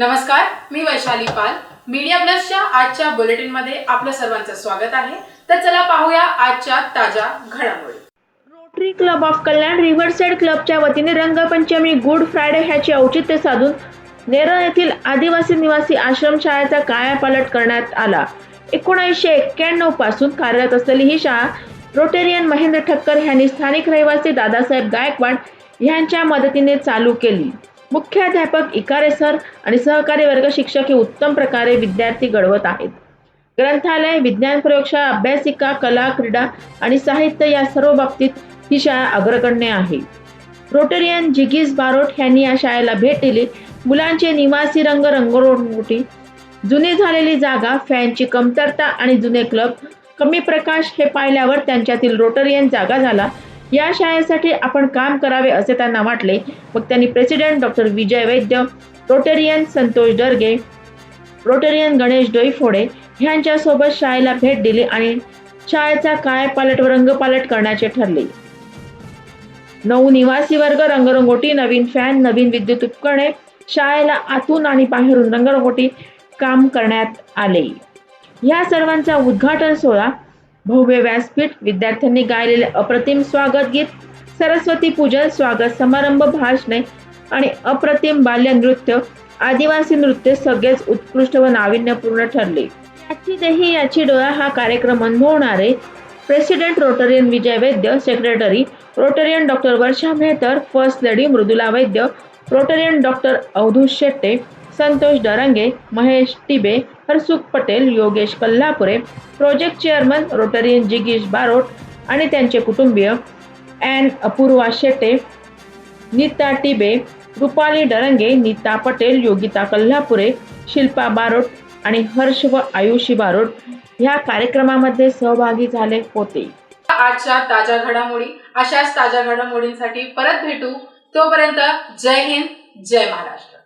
नमस्कार मी वैशाली पाल. मीडिया प्लसच्या आजच्या बुलेटिनमध्ये आपलं सर्वांचं स्वागत आहे. तर चला पाहूया आजच्या ताज्या घडामोडी. Rotary club of Kalyan riverside क्लबच्या वतीने रंगपंचमी गुड फ्रायडे ह्याचे औचित्य साधून नेरळ येथील आदिवासी निवासी आश्रमशाळेचा कायापालट करण्यात आला. एकोणीसशे एक्क्याण्णवपासून कार्यरत असलेली ही शाळा रोटेरियन महेंद्र ठक्कर यांनी स्थानिक रहिवासी दादासाहेब गायकवाड यांच्या मदतीने चालू केली. मुख्याध्यापक इकारे सर आणि सहकारी वर्ग शिक्षक हे उत्तम प्रकारे विद्यार्थी घडवत आहेत. ग्रंथालय विज्ञान प्रयोगशाळा अभ्यासिका कला क्रीडा आणि साहित्य या सर्व बाबतीत ही शाळा अग्रगण्य आहे. रोटरियन जिगीज बारोट यांनी या शाळेला भेट दिली. मुलांचे निवासी रंग रंगरोटी जुनी झालेली जागा फॅनची कमतरता आणि जुने क्लब कमी प्रकाश हे पाहिल्यावर त्यांच्यातील रोटरियन जागा झाला. या शाळेसाठी आपण काम करावे असे त्यांना वाटले. मग त्यांनी president doctor Vijay Vaidya Rotarian Santosh Darge Rotarian Ganesh Doiphode ह्यांच्यासोबत शाळेला भेट दिली आणि शाळेचा कायपालट व रंगपालट करण्याचे ठरले. नऊ निवासी वर्ग रंगरंगोटी नवीन फॅन नवीन विद्युत उपकरणे शाळेला आतून आणि बाहेरून रंगरंगोटी काम करण्यात आले. या सर्वांचा उद्घाटन सोहळा भव्य व्यासपीठ विद्यार्थ्यांनी गायलेले अप्रतिम स्वागत गीत सरस्वती पूजन स्वागत समारंभ भाषणे आणि अप्रतिम बाल्य नृत्य आदिवासी नृत्य सगळेच उत्कृष्ट व नाविन्यपूर्ण ठरले. याची देही याची डोळा हा कार्यक्रम अनुभवणारे president rotarian Vijay Vaidya secretary rotarian doctor Varsha Mehtar first lady Mridula Vaidya rotarian doctor Avdhoot Shette Santosh Darange Mahesh Tibe Harsukh Patel Yogesh Kallapure project chairman rotarian जिगीश Barot आणि त्यांचे कुटुंबीय अॅन अपूर्वा शेटे नीता टिबे रुपाली डरंगे नीता पटेल योगिता कल्हापुरे शिल्पा बारोट आणि हर्ष व आयुषी बारोट ह्या कार्यक्रमामध्ये सहभागी झाले होते. आजच्या ताज्या घडामोडी अशाच ताज्या घडामोडींसाठी परत भेटू. तोपर्यंत जय हिंद जय महाराष्ट्र.